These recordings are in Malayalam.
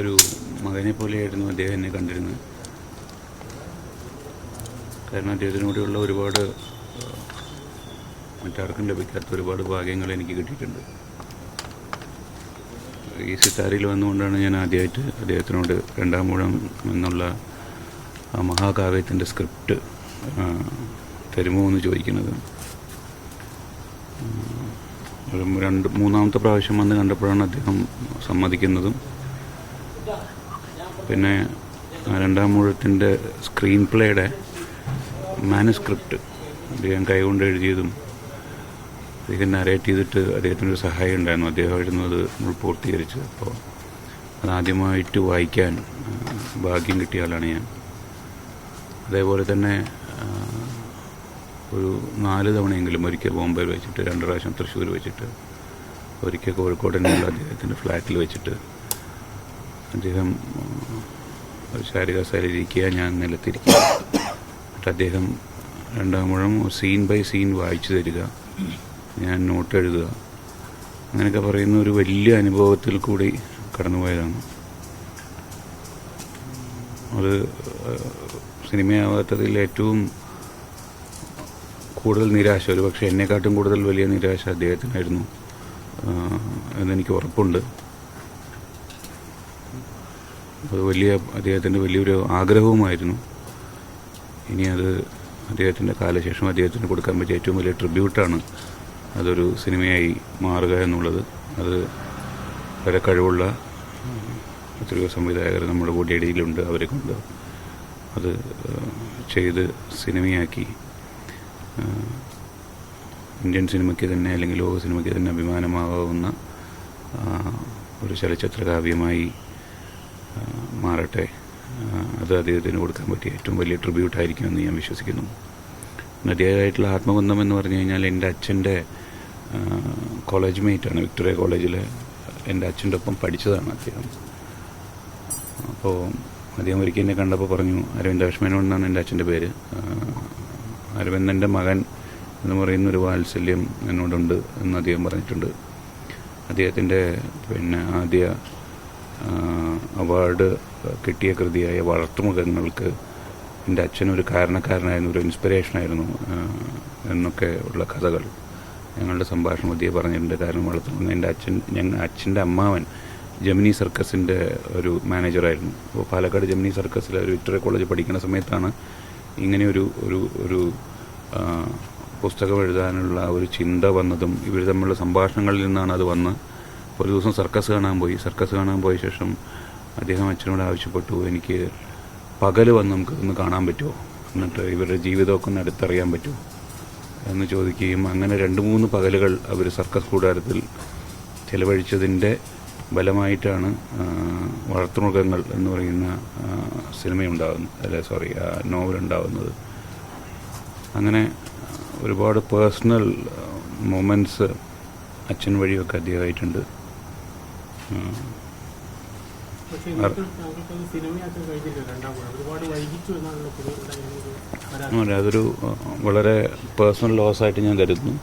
ഒരു മകനെ പോലെയായിരുന്നു അദ്ദേഹം എന്നെ കണ്ടിരുന്നത്. കാരണം അദ്ദേഹത്തിനോടെയുള്ള ഒരുപാട് മറ്റാർക്കും ലഭിക്കാത്ത ഒരുപാട് ഭാഗ്യങ്ങൾ എനിക്ക് കിട്ടിയിട്ടുണ്ട്. ഈ സിത്താരയിൽ വന്നുകൊണ്ടാണ് ഞാൻ ആദ്യമായിട്ട് അദ്ദേഹത്തിനോട് രണ്ടാം മൂഴം എന്നുള്ള ആ മഹാകാവ്യത്തിന്റെ സ്ക്രിപ്റ്റ് തരുമോ എന്ന് ചോദിക്കുന്നത്. രണ്ട് മൂന്നാമത്തെ പ്രാവശ്യം വന്ന് കണ്ടപ്പോഴാണ് അദ്ദേഹം സമ്മതിക്കുന്നതും പിന്നെ രണ്ടാം മൂഴത്തിന്റെ സ്ക്രീൻ പ്ലേയുടെ മാനുസ്ക്രിപ്റ്റ് അദ്ദേഹം കൈകൊണ്ട് എഴുതിയതും അദ്ദേഹം നരേറ്റ് ചെയ്തിട്ട് അദ്ദേഹത്തിനൊരു സഹായം ഉണ്ടായിരുന്നു. അദ്ദേഹമായിരുന്നു അത് നമ്മൾ പൂർത്തീകരിച്ചത്. അപ്പോൾ അതാദ്യമായിട്ട് വായിക്കാൻ ഭാഗ്യം കിട്ടിയ ആളാണ് ഞാൻ. അതേപോലെ തന്നെ ഒരു നാല് തവണയെങ്കിലും ഒരിക്കൽ ബോംബെയിൽ വെച്ചിട്ട് രണ്ട് പ്രാവശ്യം തൃശ്ശൂർ വെച്ചിട്ട് ഒരിക്കൽ കോഴിക്കോട് തന്നെയുള്ള അദ്ദേഹത്തിന്റെ ഫ്ലാറ്റിൽ വെച്ചിട്ട് അദ്ദേഹം ഇരിക്കുക ഞാൻ നിലത്തിരിക്കുക. എന്നിട്ട് അദ്ദേഹം രണ്ടാം മുഴം സീൻ ബൈ സീൻ വായിച്ചു തരിക. ഞാൻ നോട്ട് എഴുതുക. അങ്ങനെയൊക്കെ പറയുന്ന ഒരു വലിയ അനുഭവത്തിൽ കൂടി കടന്നുപോയതാണ്. അത് സിനിമയാവാത്തതിൽ ഏറ്റവും കൂടുതൽ നിരാശ ഒരു പക്ഷേ എന്നെക്കാട്ടും കൂടുതൽ വലിയ നിരാശ അദ്ദേഹത്തിനായിരുന്നു. എന്നെനിക്ക് ഉറപ്പുണ്ട്. അത് വലിയ അദ്ദേഹത്തിന്റെ വലിയൊരു ആഗ്രഹവുമായിരുന്നു. ഇനി അത് അദ്ദേഹത്തിന്റെ കാലശേഷം അദ്ദേഹത്തിന് കൊടുക്കാൻ പറ്റിയ ഏറ്റവും വലിയ ട്രിബ്യൂട്ടാണ് അതൊരു സിനിമയായി മാറുക എന്നുള്ളത്. അത് വളരെ കഴിവുള്ള എത്രയോ സംവിധായകർ നമ്മുടെ കൂടിയിടയിലുണ്ട് അവരെ കൊണ്ട് അത് ചെയ്ത് സിനിമയാക്കി. ഇന്ത്യൻ സിനിമയ്ക്ക് തന്നെ അല്ലെങ്കിൽ ലോക സിനിമയ്ക്ക് തന്നെ അഭിമാനമാകാവുന്ന ഒരു ചലച്ചിത്ര കാവ്യമായി മാറട്ടെ. അത് അദ്ദേഹത്തിന് കൊടുക്കാൻ പറ്റിയ ഏറ്റവും വലിയ ട്രിബ്യൂട്ടായിരിക്കുമെന്ന് ഞാൻ വിശ്വസിക്കുന്നു. നദിയായിട്ടുള്ള ആത്മബന്ധം എന്ന് പറഞ്ഞു കഴിഞ്ഞാൽ എന്റെ അച്ഛന്റെ കോളേജ് മേറ്റാണ് വിക്ടോറിയ കോളേജിൽ എന്റെ അച്ഛന്റെ ഒപ്പം പഠിച്ചതാണ് അദ്ദേഹം. അപ്പോൾ അദ്ദേഹം ഒരിക്കൽ എന്നെ കണ്ടപ്പോൾ പറഞ്ഞു അരവിന്ദ് ലക്ഷ്മണൻ എന്നാണ് എന്റെ അച്ഛന്റെ പേര്. അരവിന്ദന്റെ മകൻ എന്ന് പറയുന്ന ഒരു വാത്സല്യം എന്നോടുണ്ട് എന്ന് അദ്ദേഹം പറഞ്ഞിട്ടുണ്ട്. അദ്ദേഹത്തിന്റെ പിന്നെ ആദ്യ അവാർഡ് കിട്ടിയ കൃതിയായ വളർത്തുമൃഗങ്ങൾക്ക് എന്റെ അച്ഛനൊരു കാരണക്കാരനായിരുന്നു ഒരു ഇൻസ്പിറേഷനായിരുന്നു എന്നൊക്കെ ഉള്ള കഥകൾ ഞങ്ങളുടെ സംഭാഷണം മധ്യേ പറഞ്ഞിട്ടുണ്ട്. കാരണം വളർത്തുമൃഗം എന്റെ അച്ഛൻ ഞങ്ങൾ അച്ഛന്റെ അമ്മാവൻ ജമിനി സർക്കസിന്റെ ഒരു മാനേജറായിരുന്നു അപ്പോൾ പാലക്കാട് ജമിനി സർക്കസിൽ ഒരു വിക്ടോറിയ കോളേജ് പഠിക്കുന്ന സമയത്താണ് ഇങ്ങനെ ഒരു ഒരു ഒരു പുസ്തകം എഴുതാനുള്ള ഒരു ചിന്ത വന്നതും ഇവർ തമ്മിലുള്ള സംഭാഷണങ്ങളിൽ നിന്നാണ് അത് വന്ന് ഒരു ദിവസം സർക്കസ് കാണാൻ പോയി. സർക്കസ് കാണാൻ പോയ ശേഷം അദ്ദേഹം അച്ഛനോട് ആവശ്യപ്പെട്ടു എനിക്ക് പകൽ വന്ന് നമുക്ക് ഒന്ന് കാണാൻ പറ്റുമോ? എന്നിട്ട് ഇവരുടെ ജീവിതമൊക്കെ ഒന്ന് അടുത്തറിയാൻ പറ്റുമോ? എന്ന് ചോദിക്കുകയും അങ്ങനെ രണ്ട് മൂന്ന് പകലുകൾ അവർ സർക്കസ് കൂടാരത്തിൽ ചെലവഴിച്ചതിന്റെ ബലമായിട്ടാണ് വളർത്തുമൃഗങ്ങൾ എന്ന് പറയുന്ന സിനിമ സിനിമയുണ്ടാകുന്നത് അല്ല സോറി നോവൽ ഉണ്ടാകുന്നത് അങ്ങനെ ഒരുപാട് പേഴ്സണൽ മൊമെന്റ്സ് അച്ഛൻ വഴിയൊക്കെ അദ്ദേഹമായിട്ടുണ്ട്. അതൊരു വളരെ പേഴ്സണൽ ലോസ് ആയിട്ട് ഞാൻ കരുതുന്നു.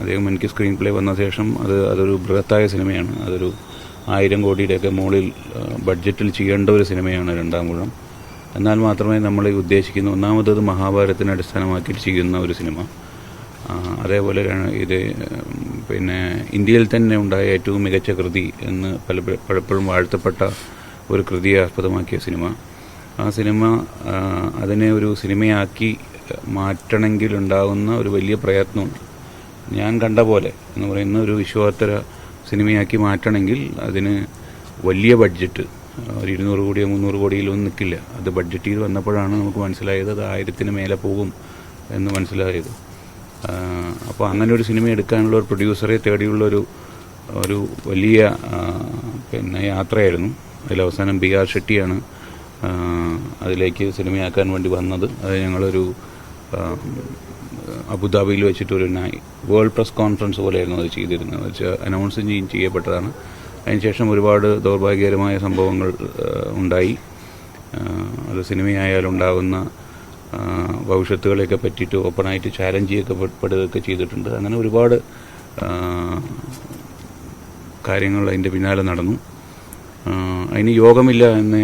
അദ്ദേഹം എനിക്ക് സ്ക്രീൻ പ്ലേ വന്ന ശേഷം അത് അതൊരു ബൃഹത്തായ സിനിമയാണ്. അതൊരു ആയിരം കോടിയുടെയൊക്കെ മുകളിൽ ബഡ്ജറ്റിൽ ചെയ്യേണ്ട ഒരു സിനിമയാണ് രണ്ടാം കുളം എന്നാൽ മാത്രമേ നമ്മൾ ഉദ്ദേശിക്കുന്ന ഒന്നാമത്തത് മഹാഭാരതത്തിനെ അടിസ്ഥാനമാക്കി ചെയ്യുന്ന ഒരു സിനിമ. അതേപോലെ ഇത് പിന്നെ ഇന്ത്യയിൽ തന്നെ ഉണ്ടായ ഏറ്റവും മികച്ച കൃതി എന്ന് പല പലപ്പോഴും വാഴ്ത്തപ്പെട്ട ഒരു കൃതിയെ ആസ്പദമാക്കിയ സിനിമ. ആ സിനിമ അതിനെ ഒരു സിനിമയാക്കി മാറ്റണമെങ്കിൽ ഉണ്ടാകുന്ന ഒരു വലിയ പ്രയത്നമുണ്ട്. ഞാൻ കണ്ട പോലെ എന്ന് പറയുന്ന ഒരു വിശ്വോത്തര സിനിമയാക്കി മാറ്റണമെങ്കിൽ അതിന് വലിയ ബഡ്ജറ്റ് ഒരു ഇരുന്നൂറ് കോടിയോ മുന്നൂറ് കോടിയിലൊന്നും നിൽക്കില്ല. അത് ബഡ്ജറ്റ് ചെയ്ത് വന്നപ്പോഴാണ് നമുക്ക് മനസ്സിലായത് അത് ആയിരത്തിന് മേലെ പോകും എന്ന് മനസ്സിലായത്. അപ്പോൾ അങ്ങനെ ഒരു സിനിമ എടുക്കാനുള്ള ഒരു പ്രൊഡ്യൂസറെ തേടിയുള്ള ഒരു ഒരു വലിയ പിന്നെ യാത്രയായിരുന്നു. അതിൽ അവസാനം ബി ആർ ഷെട്ടിയാണ് അതിലേക്ക് സിനിമയാക്കാൻ വേണ്ടി വന്നത്. അത് ഞങ്ങളൊരു അബുദാബിയിൽ വെച്ചിട്ട് ഒരു നൈ വേൾഡ് പ്രസ് കോൺഫറൻസ് പോലെയായിരുന്നു അത് ചെയ്തിരുന്നത്. വെച്ചാൽ അനൗൺസ് ചെയ്യപ്പെട്ടതാണ്. അതിനുശേഷം ഒരുപാട് ദൗർഭാഗ്യകരമായ സംഭവങ്ങൾ ഉണ്ടായി. അത് സിനിമയായാലുണ്ടാകുന്ന ഭവിഷ്യത്തുകളെയൊക്കെ പറ്റിയിട്ട് ഓപ്പണായിട്ട് ചാലഞ്ച് ചെയ്യപ്പെടുകയൊക്കെ ചെയ്തിട്ടുണ്ട്. അങ്ങനെ ഒരുപാട് കാര്യങ്ങൾ അതിന്റെ പിന്നാലെ നടന്നു. അതിന് യോഗമില്ല എന്ന്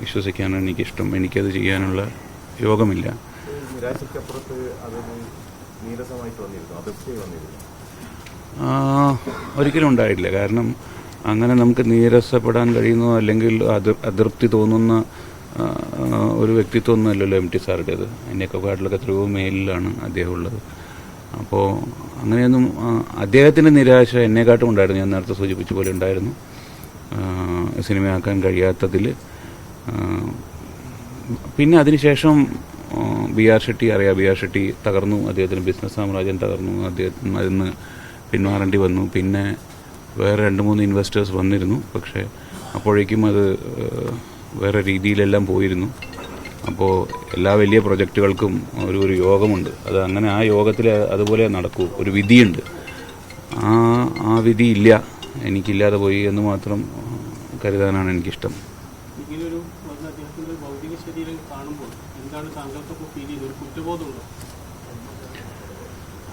വിശ്വസിക്കാനാണ് എനിക്കിഷ്ടം. എനിക്കത് ചെയ്യാനുള്ള യോഗമില്ല. ഒരിക്കലും ഉണ്ടായിട്ടില്ല. കാരണം അങ്ങനെ നമുക്ക് നീരസപ്പെടാൻ കഴിയുന്നോ അല്ലെങ്കിൽ അതൃപ്തി തോന്നുന്ന ആ, വ്യക്തിത്വം ഒരു വ്യക്തിത്വമൊന്നുമല്ലല്ലോ എം ടി സാറുടേത്. അതിന്റെയൊക്കെ കാട്ടിലൊക്കെ എത്രയോ മേലിലാണ് അദ്ദേഹം ഉള്ളത്. അപ്പോൾ അങ്ങനെയൊന്നും അദ്ദേഹത്തിന്റെ നിരാശ എന്നെക്കാട്ടും ഉണ്ടായിരുന്നു. ഞാൻ നേരത്തെ സൂചിപ്പിച്ച പോലെ ഉണ്ടായിരുന്നു. സിനിമയാക്കാൻ കഴിയാത്തതിൽ പിന്നെ അതിനുശേഷം ബി ആർ ഷെട്ടി അറിയാം ബി ആർ ഷെട്ടി തകർന്നു. അദ്ദേഹത്തിന് ബിസിനസ് സാമ്രാജ്യം തകർന്നു. അദ്ദേഹത്തിന് അതിൽ നിന്ന് പിന്മാറേണ്ടി വന്നു. പിന്നെ വേറെ രണ്ട് മൂന്ന് ഇൻവെസ്റ്റേഴ്സ് വന്നിരുന്നു. പക്ഷേ അപ്പോഴേക്കും അത് വേറെ രീതിയിലെല്ലാം പോയിരുന്നു. അപ്പോൾ എല്ലാ വലിയ പ്രൊജക്റ്റുകൾക്കും ഒരു ഒരു യോഗമുണ്ട്. അത് അങ്ങനെ ആ യോഗത്തിൽ അതുപോലെ നടക്കൂ. ഒരു വിധിയുണ്ട്. ആ ആ വിധി ഇല്ല. എനിക്കില്ലാതെ പോയി എന്ന് മാത്രം കരുതാനാണ് എനിക്കിഷ്ടം.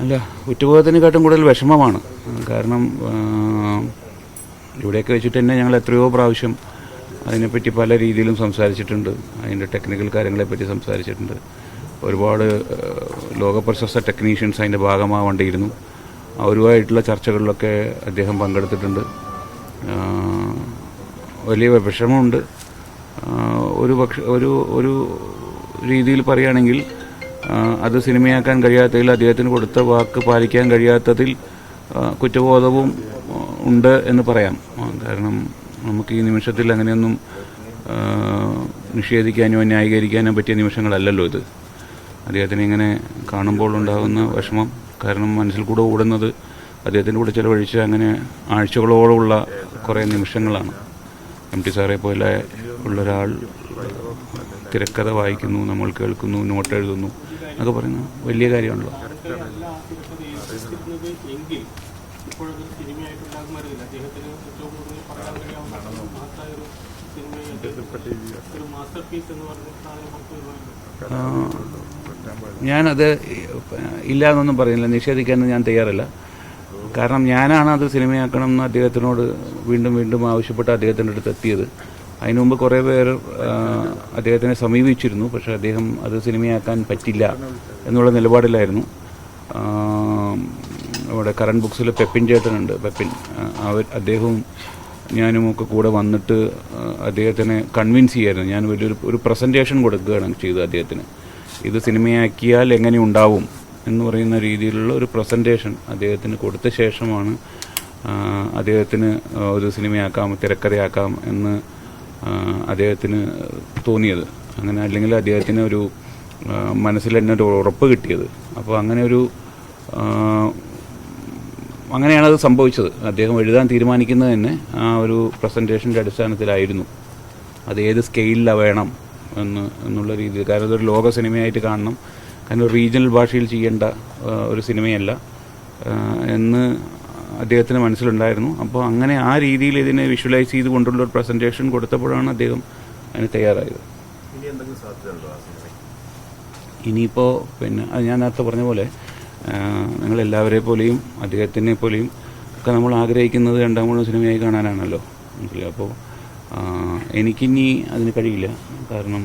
അല്ല കുറ്റബോധത്തിനെക്കാട്ടും കൂടുതൽ വിഷമമാണ്. കാരണം ഇവിടെയൊക്കെ വെച്ചിട്ട് തന്നെ ഞങ്ങൾ എത്രയോ പ്രാവശ്യം അതിനെപ്പറ്റി പല രീതിയിലും സംസാരിച്ചിട്ടുണ്ട്. അതിന്റെ ടെക്നിക്കൽ കാര്യങ്ങളെപ്പറ്റി സംസാരിച്ചിട്ടുണ്ട്. ഒരുപാട് ലോക ലോകപ്രശസ്ത ടെക്നീഷ്യൻസ് അതിന്റെ ഭാഗമാവേണ്ടിയിരുന്നു. അവരുമായിട്ടുള്ള ചർച്ചകളിലൊക്കെ അദ്ദേഹം പങ്കെടുത്തിട്ടുണ്ട്. വലിയ വിഷമമുണ്ട്. ഒരു പക്ഷ ഒരു ഒരു രീതിയിൽ പറയുകയാണെങ്കിൽ അത് സിനിമയാക്കാൻ കഴിയാത്തതിൽ അദ്ദേഹത്തിന് കൊടുത്ത വാക്ക് പാലിക്കാൻ കഴിയാത്തതിൽ കുറ്റബോധവും ഉണ്ട് എന്ന് പറയാം. കാരണം നമുക്ക് ഈ നിമിഷത്തിൽ അങ്ങനെയൊന്നും നിഷേധിക്കാനോ ന്യായീകരിക്കാനോ പറ്റിയ നിമിഷങ്ങളല്ലല്ലോ ഇത്. അദ്ദേഹത്തിനെ ഇങ്ങനെ കാണുമ്പോൾ ഉണ്ടാകുന്ന വിഷമം കാരണം മനസ്സിൽ കൂടെ ഓടുന്നത് അദ്ദേഹത്തിന്റെ കൂടെ ചിലവഴിച്ച അങ്ങനെ ആഴ്ചകളോളമുള്ള കുറേ നിമിഷങ്ങളാണ്. എം ടി സാറെ പോലെ ഉള്ള ഒരാൾ തിരക്കഥ വായിക്കുന്നു നമ്മൾ കേൾക്കുന്നു നോട്ട് എഴുതുന്നു എന്നൊക്കെ പറയുന്ന വലിയ കാര്യമാണല്ലോ അതൊക്കെ അല്ല ആ തിരക്കഥ എഴുതിയിരുന്നത് എങ്കിൽ ഇപ്പോഴതൊരു സിനിമയായിട്ടുണ്ടാകുമായിരുന്നില്ല അദ്ദേഹത്തിന് ഏറ്റവും കൂടുതൽ പറയാൻ കഴിയാവുന്ന മഹത്തായ ഒരു സിനിമ ഒരു മാസ്റ്റർ പീസ് എന്ന് പറഞ്ഞ സാധനം പുറത്തു വരുമായിരുന്നു ഞാനത് ഇല്ല എന്നൊന്നും പറയുന്നില്ല. നിഷേധിക്കാൻ ഞാൻ തയ്യാറല്ല. കാരണം ഞാനാണ് അത് സിനിമയാക്കണം എന്ന് അദ്ദേഹത്തിനോട് വീണ്ടും വീണ്ടും ആവശ്യപ്പെട്ട് അദ്ദേഹത്തിന്റെ അടുത്ത് എത്തിയത്. അതിനു മുമ്പ് കുറേ പേർ അദ്ദേഹത്തിനെ സമീപിച്ചിരുന്നു. പക്ഷേ അദ്ദേഹം അത് സിനിമയാക്കാൻ പറ്റില്ല എന്നുള്ള നിലപാടിലായിരുന്നു. ഇവിടെ കറണ്ട് ബുക്സിൽ പെപ്പിൻ ചേട്ടനുണ്ട്. പെപ്പിൻ അവർ അദ്ദേഹവും ഞാനും ഒക്കെ കൂടെ വന്നിട്ട് അദ്ദേഹത്തിനെ കൺവിൻസ് ചെയ്യായിരുന്നു. ഞാൻ വലിയൊരു ഒരു പ്രസന്റേഷൻ കൊടുക്കുകയാണ് ചെയ്തത് അദ്ദേഹത്തിന്. ഇത് സിനിമയാക്കിയാൽ എങ്ങനെ ഉണ്ടാവും എന്ന് പറയുന്ന രീതിയിലുള്ള ഒരു പ്രസന്റേഷൻ അദ്ദേഹത്തിന് കൊടുത്ത ശേഷമാണ് അദ്ദേഹത്തിന് ഒരു സിനിമയാക്കാം തിരക്കഥയാക്കാം എന്ന് അദ്ദേഹത്തിന് തോന്നിയത്. അങ്ങനെ അല്ലെങ്കിൽ അദ്ദേഹത്തിന് ഒരു മനസ്സിൽ തന്നെ ഒരു ഉറപ്പ് കിട്ടിയത്. അപ്പോൾ അങ്ങനെ ഒരു അങ്ങനെയാണ് അത് സംഭവിച്ചത്. അദ്ദേഹം എഴുതാൻ തീരുമാനിക്കുന്നത് തന്നെ ആ ഒരു പ്രസന്റേഷന്റെ അടിസ്ഥാനത്തിലായിരുന്നു. അത് ഏത് സ്കെയിലിലാണ് വേണം എന്ന് എന്നുള്ള രീതിയിൽ. കാരണം അതൊരു ലോക സിനിമയായിട്ട് കാണണം. കാരണം റീജിയണൽ ഭാഷയിൽ ചെയ്യേണ്ട ഒരു സിനിമയല്ല. എന്ന് അദ്ദേഹത്തിന് മനസ്സിലുണ്ടായിരുന്നു. അപ്പോൾ അങ്ങനെ ആ രീതിയിൽ ഇതിനെ വിഷ്വലൈസ് ചെയ്ത് കൊണ്ടുള്ള ഒരു പ്രസന്റേഷൻ കൊടുത്തപ്പോഴാണ് അദ്ദേഹം അതിന് തയ്യാറായത്. ഇനിയിപ്പോൾ പിന്നെ അത് ഞാൻ നേരത്തെ പറഞ്ഞ പോലെ ഞങ്ങളെല്ലാവരെ പോലെയും അദ്ദേഹത്തിനെ പോലെയും ഒക്കെ നമ്മൾ ആഗ്രഹിക്കുന്നത് രണ്ടാം മൂന്ന് സിനിമയായി കാണാനാണല്ലോ. അപ്പോൾ എനിക്കിനി അതിന് കഴിയില്ല. കാരണം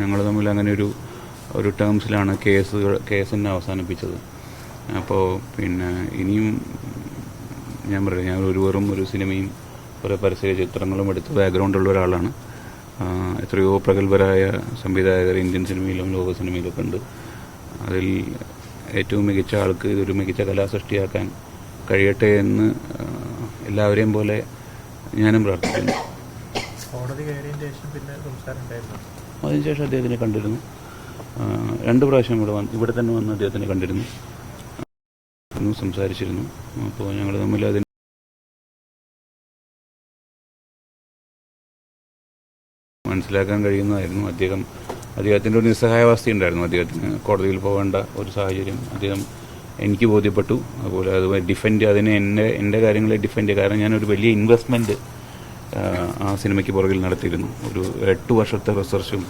ഞങ്ങൾ തമ്മിൽ അങ്ങനെ ഒരു ഒരു ടേംസിലാണ് കേസ് കേസിനെ അവസാനിപ്പിച്ചത്. അപ്പോൾ പിന്നെ ഇനിയും ഞാൻ പറയാം ഞാൻ ഒരു വെറും ഒരു സിനിമയും കുറേ പരസ്യ ചിത്രങ്ങളും എടുത്ത് ബാക്ക്ഗ്രൗണ്ടുള്ള ഒരാളാണ്. എത്രയോ പ്രഗത്ഭരായ സംവിധായകർ ഇന്ത്യൻ സിനിമയിലും ലോക സിനിമയിലൊക്കെ ഉണ്ട്. അതിൽ ഏറ്റവും മികച്ച ആൾക്ക് ഇതൊരു മികച്ച കലാസൃഷ്ടിയാക്കാൻ കഴിയട്ടെ എന്ന് എല്ലാവരെയും പോലെ ഞാനും പ്രാർത്ഥിക്കുന്നു. അതിനുശേഷം അദ്ദേഹത്തിനെ കണ്ടിരുന്നു. രണ്ട് പ്രാവശ്യം ഇവിടെ വന്ന് ഇവിടെ തന്നെ വന്ന് അദ്ദേഹത്തിനെ കണ്ടിരുന്നു. സംസാരിച്ചിരുന്നു. അപ്പോൾ ഞങ്ങൾ തമ്മിൽ അതിന് മനസ്സിലാക്കാൻ കഴിയുന്നതായിരുന്നു. അദ്ദേഹം അദ്ദേഹത്തിന്റെ ഒരു നിസ്സഹായാവസ്ഥ ഉണ്ടായിരുന്നു അദ്ദേഹത്തിന് കോടതിയിൽ പോകേണ്ട ഒരു സാഹചര്യം അദ്ദേഹം എനിക്ക് ബോധ്യപ്പെട്ടു. അതുപോലെ അത് ഡിഫെൻഡ് അതിനെ എന്റെ എന്റെ കാര്യങ്ങളെ ഡിഫെൻഡ് കാരണം ഞാനൊരു വലിയ ഇൻവെസ്റ്റ്മെന്റ് ആ സിനിമയ്ക്ക് പുറകിൽ നടത്തിയിരുന്നു. ഒരു എട്ട് വർഷത്തെ റിസർച്ചും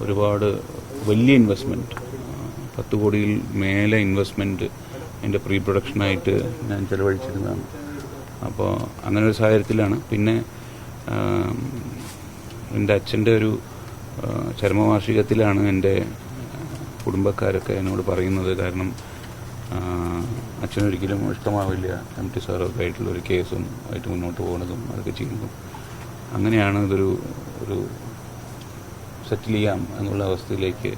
ഒരുപാട് വലിയ ഇൻവെസ്റ്റ്മെന്റ് പത്ത് കോടിയിൽ മേലെ ഇൻവെസ്റ്റ്മെന്റ് എന്റെ പ്രീ പ്രൊഡക്ഷനായിട്ട് ഞാൻ ചിലവഴിച്ചിരുന്നതാണ്. അപ്പോൾ അങ്ങനെ ഒരു സാഹചര്യത്തിലാണ്. പിന്നെ എന്റെ അച്ഛന്റെ ഒരു ചരമവാർഷികത്തിലാണ് എന്റെ കുടുംബക്കാരൊക്കെ എന്നോട് പറയുന്നത്. കാരണം അച്ഛനൊരിക്കലും ഇഷ്ടമാവില്ല എം ടി സാറൊക്കെ ആയിട്ടുള്ള ഒരു കേസും ആയിട്ട് മുന്നോട്ട് പോകുന്നതും അതൊക്കെ ചെയ്യുന്നതും. അങ്ങനെയാണ് ഇതൊരു ഒരു സെറ്റിൽ ചെയ്യാം എന്നുള്ള അവസ്ഥയിലേക്ക്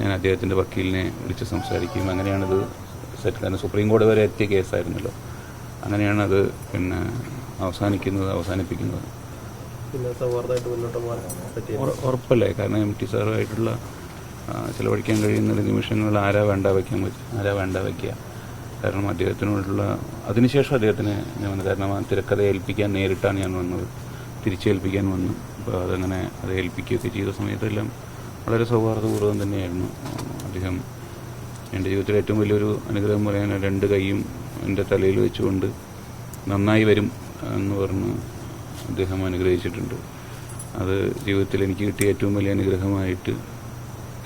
ഞാൻ അദ്ദേഹത്തിന്റെ വക്കീലിനെ വിളിച്ച് സംസാരിക്കുകയും അങ്ങനെയാണിത് സെറ്റിൽ കാരണം സുപ്രീം കോടതി വരെ എത്തിയ കേസായിരുന്നല്ലോ. അങ്ങനെയാണത് പിന്നെ അവസാനിക്കുന്നത് അവസാനിപ്പിക്കുന്നത്. ഉറപ്പല്ലേ? കാരണം എം ടി സാറുമായിട്ടുള്ള ചിലവഴിക്കാൻ കഴിയുന്ന നിമിഷങ്ങൾ ആരാ വേണ്ട വയ്ക്കാൻ പറ്റും ആരാ വേണ്ട വയ്ക്കുക കാരണം അദ്ദേഹത്തിനോടുള്ള അതിനുശേഷം അദ്ദേഹത്തിന് ഞാൻ വന്നു കാരണം ആ തിരക്കഥ ഏൽപ്പിക്കാൻ നേരിട്ടാണ് ഞാൻ വന്നത്. തിരിച്ചേൽപ്പിക്കാൻ വന്നു. അപ്പോൾ അതങ്ങനെ അത് ഏൽപ്പിക്കുകയൊക്കെ ചെയ്ത സമയത്തെല്ലാം വളരെ സൗഹാർദ്ദപൂർവം തന്നെയായിരുന്നു. അദ്ദേഹം എന്റെ ജീവിതത്തിലെ ഏറ്റവും വലിയൊരു അനുഗ്രഹം പറയാൻ രണ്ട് കൈയും എന്റെ തലയിൽ വെച്ചുകൊണ്ട് നന്നായി വരും എന്ന് പറഞ്ഞ് അദ്ദേഹം അനുഗ്രഹിച്ചിട്ടുണ്ട്. അത് ജീവിതത്തിൽ എനിക്ക് കിട്ടിയ ഏറ്റവും വലിയ അനുഗ്രഹമായിട്ട്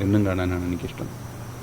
എന്നും കാണാനാണ് എനിക്കിഷ്ടം.